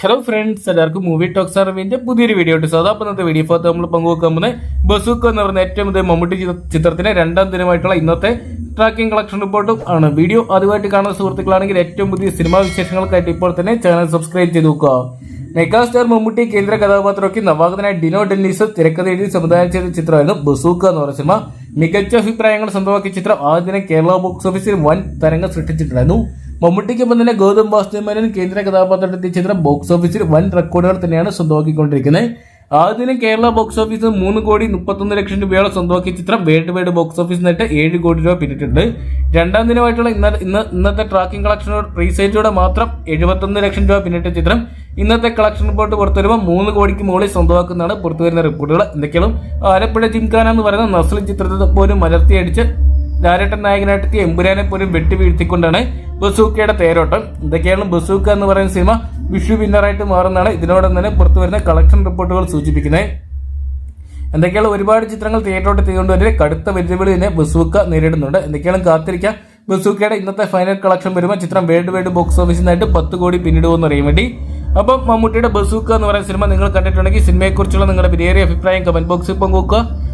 Hello friends എല്ലാവർക്കും movie talks അറിവിന്റെ പുതിയൊരു വീഡിയോ ഉണ്ട് സോ ഇന്നത്തെ വീഡിയോ ഭാഗത്ത് നമ്മൾ പങ്കുവെക്കാൻ പോകുന്നത് ബസൂക്ക് എന്ന് പറയുന്ന ഏറ്റവും പുതിയ മമ്മൂട്ടി ചിത്ര- ചിത്രത്തിന്റെ രണ്ടാം ദിനമായിട്ടുള്ള ഇന്നത്തെ ട്രാക്കിംഗ് കളക്ഷൻ റിപ്പോർട്ടും ആണ്. വീഡിയോ ആദ്യമായിട്ട് കാണുന്ന സുഹൃത്തുക്കളാണെങ്കിൽ ഏറ്റവും പുതിയ സിനിമാ വിശേഷങ്ങൾക്കായിട്ട് ഇപ്പോൾ തന്നെ ചാനൽ സബ്സ്ക്രൈബ് ചെയ്ത് നോക്കുക. മെഗാസ്റ്റാർ മമ്മൂട്ടി കേന്ദ്ര കഥാപാത്രമൊക്കെ നവാഗതനായ ഡിനോ ഡെന്നീസ് തിരക്കഥയിൽ സംവിധാനം ചെയ്ത ചിത്രമായിരുന്നു ബസൂക്ക എന്ന് പറഞ്ഞ സിനിമ മികച്ച അഭിപ്രായങ്ങൾ സ്വന്തമാക്കിയ ചിത്രം ആദ്യം കേരള ബോക്സ് ഓഫീസിൽ വൻ തരംഗം സൃഷ്ടിച്ചിട്ടുണ്ടായിരുന്നു. മമ്മൂട്ടിക്കൊപ്പം തന്നെ ഗൗതം വാസുദേവനും കേന്ദ്ര കഥാപാത്രത്തിന്റെ ചിത്രം ബോക്സ് ഓഫീസിൽ വൻ റെക്കോർഡുകൾ തന്നെയാണ് സ്വന്തമാക്കിക്കൊണ്ടിരിക്കുന്നത്. ആദ്യം കേരള ബോക്സ് ഓഫീസ് മൂന്ന് കോടി മുപ്പത്തൊന്ന് ലക്ഷം രൂപയോളം സ്വന്തമാക്കിയ ചിത്രം വേൾഡ് വൈഡ് ബോക്സ് ഓഫീസിൽ നേട്ട് ഏഴ് കോടി രൂപ പിന്നിട്ടുണ്ട്. രണ്ടാം ദിനമായിട്ടുള്ള ഇന്ന ഇന്ന് ഇന്നത്തെ ട്രാക്കിംഗ് കളക്ഷൻ റീസൈറ്റിലൂടെ മാത്രം എഴുപത്തൊന്ന് ലക്ഷം രൂപ പിന്നിട്ട ചിത്രം. ഇന്നത്തെ കളക്ഷൻ റിപ്പോർട്ട് പുറത്തു വരുമ്പോൾ മൂന്ന് കോടിക്ക് മുകളിൽ സ്വന്തമാക്കുന്നതാണ് പുറത്തു വരുന്ന റിപ്പോർട്ടുകൾ എന്തൊക്കെയാണ് ആലപ്പുഴ ജിംഖാന എന്ന് പറയുന്ന നസ്ലിൻ ചിത്രത്തെ പോലും മലർത്തിയടിച്ച് ലാലേട്ടൻ നായകനായിട്ടെത്തിയ എമ്പുരാനെ പോലും വെട്ടി വീഴ്ത്തിക്കൊണ്ടാണ് ബസൂക്കയുടെ തേരോട്ടം. ഇതൊക്കെയാണ് ബസൂക്ക എന്ന് പറയുന്ന സിനിമ വിഷു വിന്നറായിട്ട് മാറുന്നതാണ്. ഇതിനോടൊപ്പം തന്നെ പുറത്തു വരുന്ന കളക്ഷൻ റിപ്പോർട്ടുകൾ സൂചിപ്പിക്കുന്നത്. എന്തൊക്കെയാണ് ഒരുപാട് ചിത്രങ്ങൾ തിയേറ്ററോട്ട് ചെയ്തുകൊണ്ടുവരെ കടുത്ത വെല്ലുവിളി തന്നെ ബസൂക്ക നേരിടുന്നുണ്ട്. എന്തൊക്കെയാണ് കാത്തിരിക്കാം? ബസൂക്കയുടെ ഇന്നത്തെ ഫൈനൽ കളക്ഷൻ വരുമ്പോൾ ചിത്രം വേൾഡ് വൈഡ് ബോക്സ് ഓഫീസിൽ നിന്നായിട്ട് പത്ത് കോടി പിന്നിടുമെന്ന് അറിയാൻ വേണ്ടി. അപ്പം മമ്മൂട്ടിയുടെ ബസൂക്ക എന്ന് പറയുന്ന സിനിമ നിങ്ങൾ കണ്ടിട്ടുണ്ടെങ്കിൽ സിനിമയെക്കുറിച്ചുള്ള നിങ്ങളുടെ വിലയേറിയ അഭിപ്രായം കമന്റ് ബോക്സിൽ പങ്കുവെക്കുക.